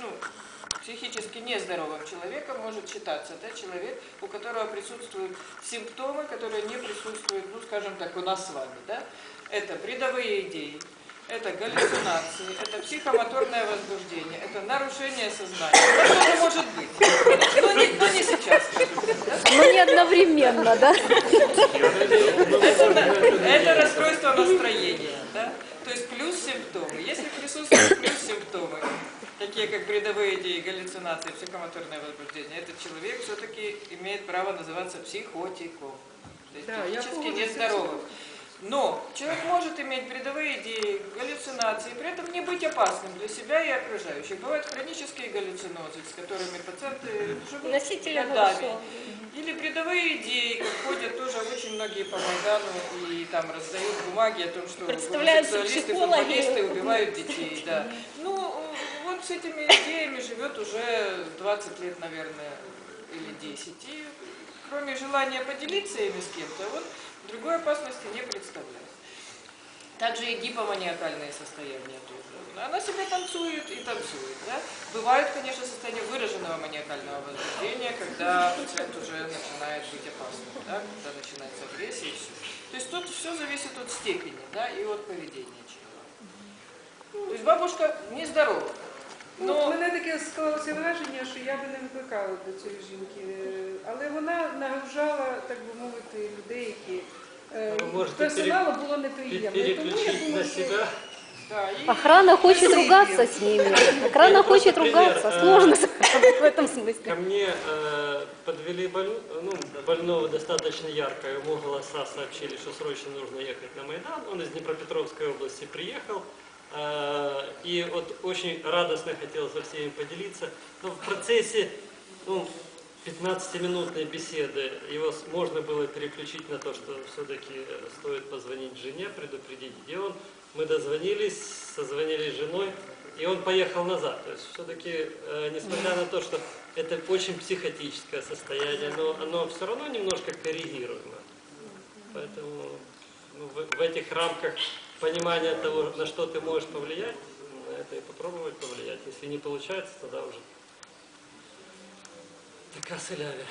ну, психически нездоровым человеком может считаться да, человек, у которого присутствуют симптомы, которые не присутствуют, ну, скажем так, у нас с вами. Да? Это бредовые идеи, это галлюцинации, это психомоторное возбуждение, это нарушение сознания. Это тоже может быть, но не, но не сейчас, да? Но не одновременно, да? Это, это расстройство настроения, да? То есть плюс симптомы. Если присутствуют плюс симптомы, такие как бредовые идеи, галлюцинации, психомоторное возбуждение, этот человек все-таки имеет право называться психотиком. То есть Да, с нездоровым. Но человек может иметь бредовые идеи, галлюцинации, при этом не быть опасным для себя и окружающих. Бывают хронические галлюцинозы, с которыми пациенты живут Носители годами. Или бредовые идеи, как ходят тоже очень многие по Майдану и там раздают бумаги о том, что гомосексуалисты, футболисты убивают детей. Да. С этими идеями живет уже 20 лет, наверное, или 10. И кроме желания поделиться ими с кем-то, он другой опасности не представляет. Также и гипоманиакальные состояния тоже. Она себе танцует и танцует. Да? Бывают, конечно, состояния выраженного маниакального возбуждения, когда пациент уже начинает быть опасным, да? когда начинается агрессия и все. То есть тут все зависит от степени да? и от поведения человека. То есть бабушка нездорова. Ну, Но в мене таке склалося враження, що я би не викликала до цієї жінки. Е, Але вона нагружала, так би мовити, людей, які е, Ви можете персоналу було Пер- неприємно. І Тому я Переключить на думаю, що себя. да, и Охрана хочет ругаться с ними. Охрана Просто хочет пример, ругаться. э, Сложно в этом Ко смысле. мне э, подвели болю- ну, больного достаточно ярко. Ему голоса сообщили, что срочно нужно ехать на Майдан. Он из Днепропетровской области приехал. Э, и вот очень радостно хотел со всеми поделиться. Но в процессе ну, 15-минутной беседы его можно было переключить на то, что все-таки стоит позвонить жене, предупредить, где он. Мы дозвонились, созвонились с женой, и он поехал назад. То есть все-таки, несмотря на то, что это очень психотическое состояние, но оно все равно немножко коррегируемо. Поэтому ну, в, в этих рамках понимания того, на что ты можешь повлиять, на это и попробовать повлиять. Если не получается, тогда уже така селяві.